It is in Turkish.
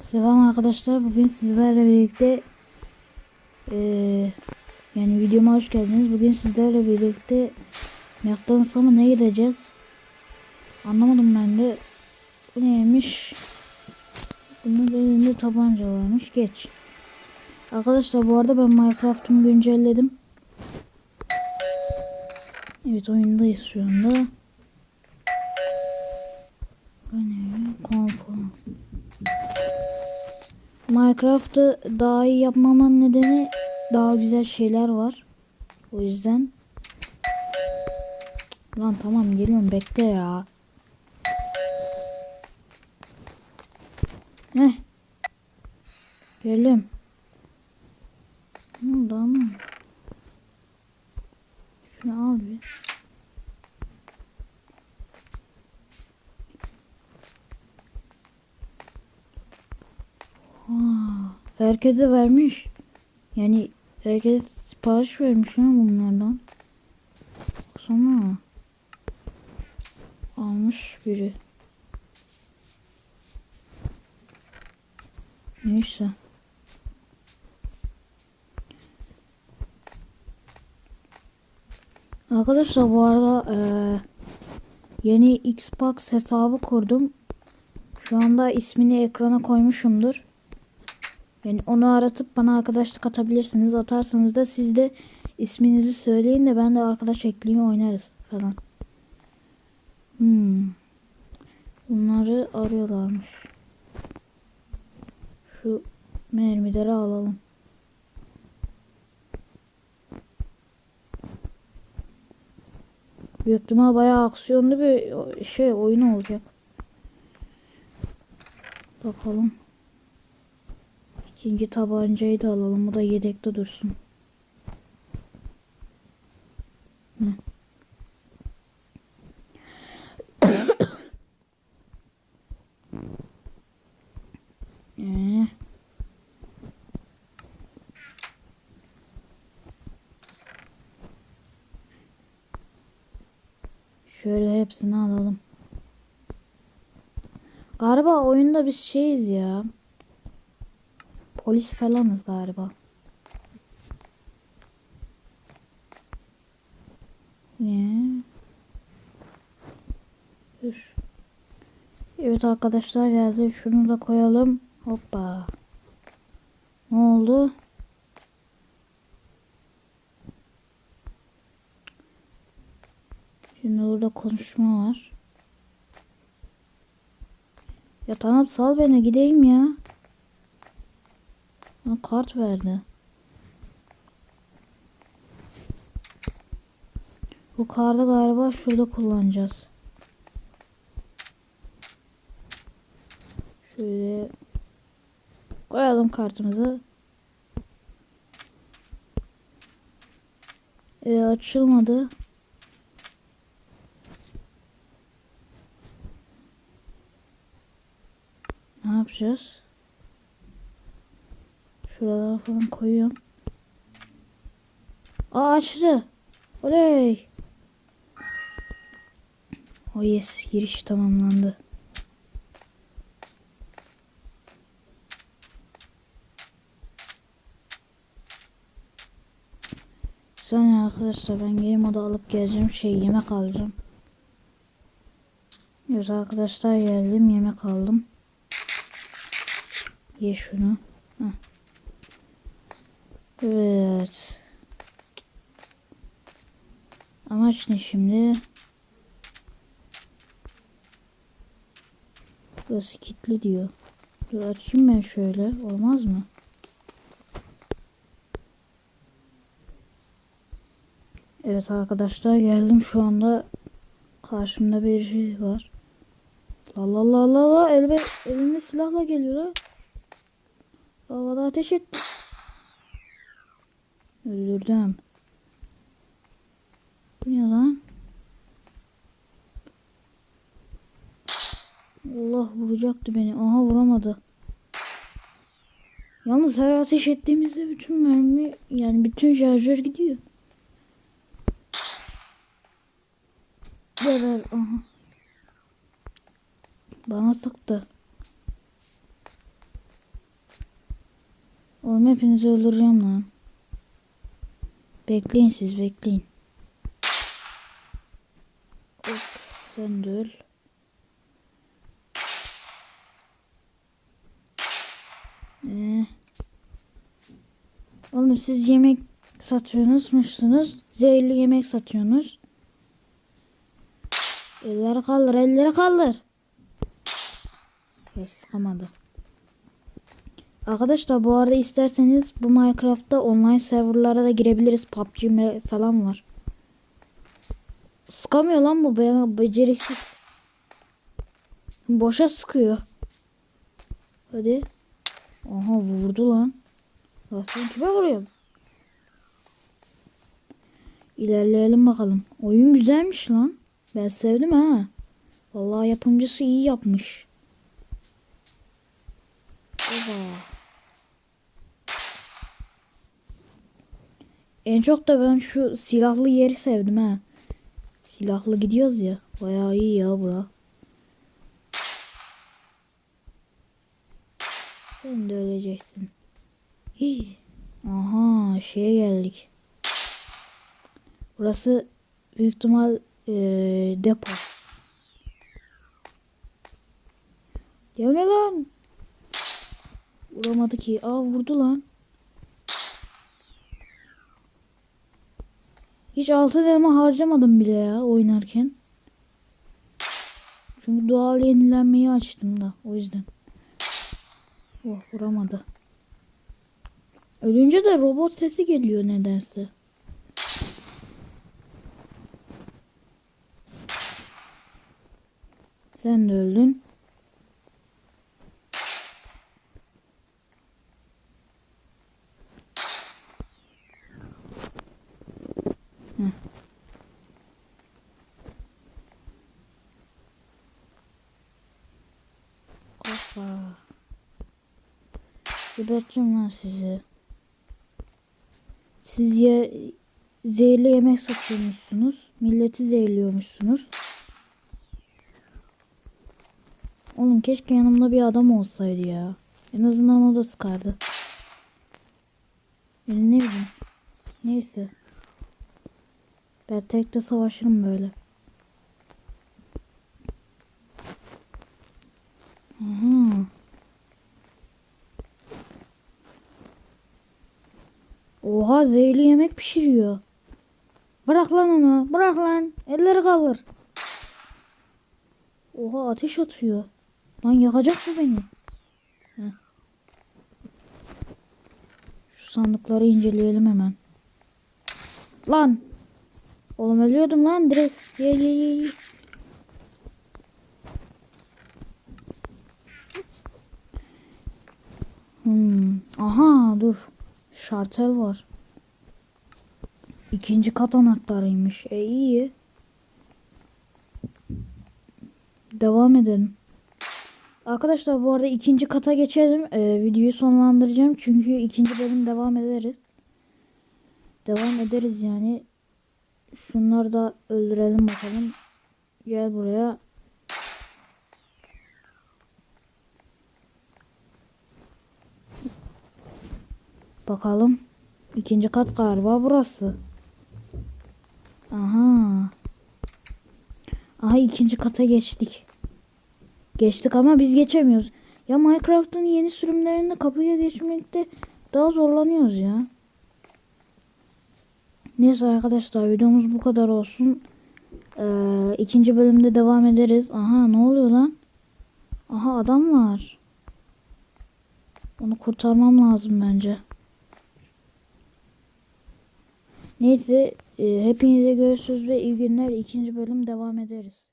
Selam arkadaşlar. Bugün sizlerle birlikte eee, yani videoma hoş geldiniz. Bugün sizlerle birlikte McDonald's'a mı ne gideceğiz? Anlamadım ben de. Bu neymiş? Bunun elinde tabanca varmış. Geç. Arkadaşlar bu arada ben Minecraft'ımı güncelledim. Evet oyundayız şu anda. Bu ne? Konfor. Minecraft'ı daha iyi yapmamın nedeni daha güzel şeyler var. O yüzden. Lan tamam geliyorum bekle ya. Heh. Geldim. Ne oldu ama? Şunu al bir. Aa, herkese vermiş. Yani herkese sipariş vermiş ya bunlardan. Sonra almış biri. Neyse. Arkadaşlar bu arada eee, yeni Xbox hesabı kurdum. Şu anda ismini ekrana koymuşumdur. Yani onu aratıp bana arkadaşlık atabilirsiniz. Atarsanız da siz de isminizi söyleyin de ben de arkadaş ekleyeyim oynarız falan. Hmm. Bunları arıyorlarmış. Şu mermileri alalım. Büyük ihtimal bayağı aksiyonlu bir şey oyun olacak. Bakalım. İkinci tabancayı da alalım. Bu da yedekte dursun. Ee. Şöyle hepsini alalım. Galiba oyunda biz şeyiz ya. Polis falanız galiba. Ne? Evet arkadaşlar geldi. Şunu da koyalım. Hoppa. Ne oldu? Şimdi burada konuşma var. Ya tamam sal beni gideyim ya. Ha, kart verdi. Bu kartı galiba şurada kullanacağız. Şöyle koyalım kartımızı. E, açılmadı. Ne yapacağız? Şuralara falan koyuyorum. Aa açtı. Oley. O oh yes giriş tamamlandı. Sonra arkadaşlar ben game moda alıp geleceğim şey yemek alacağım. Evet arkadaşlar geldim yemek aldım. Ye şunu. Heh. Evet. Amaç ne şimdi? Burası kilitli diyor. Dur açayım ben şöyle. Olmaz mı? Evet arkadaşlar geldim şu anda. Karşımda bir şey var. La la la la la elime, elime silahla geliyor ha. Havada ateş etti. Öldürdüm. Bu ne lan? Allah vuracaktı beni. Aha vuramadı. Yalnız her ateş ettiğimizde bütün mermi yani bütün şarjör gidiyor. Geber. Aha. Bana sıktı. Oğlum hepinizi öldüreceğim lan. Bekleyin siz bekleyin. Hop, sen de öl. Ee, oğlum siz yemek satıyorsunuzmuşsunuz. Zehirli yemek satıyorsunuz. Elleri kaldır, elleri kaldır. Hiç sıkamadı. Arkadaşlar bu arada isterseniz bu Minecraft'ta online serverlara da girebiliriz. PUBG falan var. Sıkamıyor lan bu be beceriksiz. Boşa sıkıyor. Hadi. Aha vurdu lan. Ya sen kime vuruyorsun? İlerleyelim bakalım. Oyun güzelmiş lan. Ben sevdim ha. Vallahi yapımcısı iyi yapmış. Oba. En çok da ben şu silahlı yeri sevdim ha. Silahlı gidiyoruz ya. Bayağı iyi ya bura. Sen de öleceksin. Hii. Aha şeye geldik. Burası büyük ihtimal eee, depo. Gelme lan. Vuramadı ki. Aa vurdu lan. Hiç altın elma harcamadım bile ya oynarken. Çünkü doğal yenilenmeyi açtım da o yüzden. Oh vuramadı. Ölünce de robot sesi geliyor nedense. Sen de öldün. Hoppa. Geberteceğim lan sizi. Siz ya zehirli yemek satıyormuşsunuz. Milleti zehirliyormuşsunuz. Oğlum keşke yanımda bir adam olsaydı ya. En azından o da sıkardı. Ne bileyim. Neyse. Ben tek de savaşırım böyle. Aha. Oha zehirli yemek pişiriyor. Bırak lan onu. Bırak lan. Elleri kaldır. Oha ateş atıyor. Lan yakacak mı beni? Heh. Şu sandıkları inceleyelim hemen. Lan. Oğlum ölüyordum lan direkt. Ye ye ye ye. Hmm. Aha dur. Şartel var. İkinci kat anahtarıymış. E iyi. Devam edelim. Arkadaşlar bu arada ikinci kata geçelim. Ee, videoyu sonlandıracağım. Çünkü ikinci bölüm devam ederiz. Devam ederiz yani. Şunları da öldürelim bakalım. Gel buraya. Bakalım. İkinci kat galiba burası. Aha. Aha ikinci kata geçtik. Geçtik ama biz geçemiyoruz. Ya Minecraft'ın yeni sürümlerinde kapıya geçmekte daha zorlanıyoruz ya. Neyse arkadaşlar videomuz bu kadar olsun. Ee, ikinci bölümde devam ederiz. Aha ne oluyor lan? Aha adam var. Onu kurtarmam lazım bence. Neyse e, hepinize görüşürüz ve iyi günler. İkinci bölüm devam ederiz.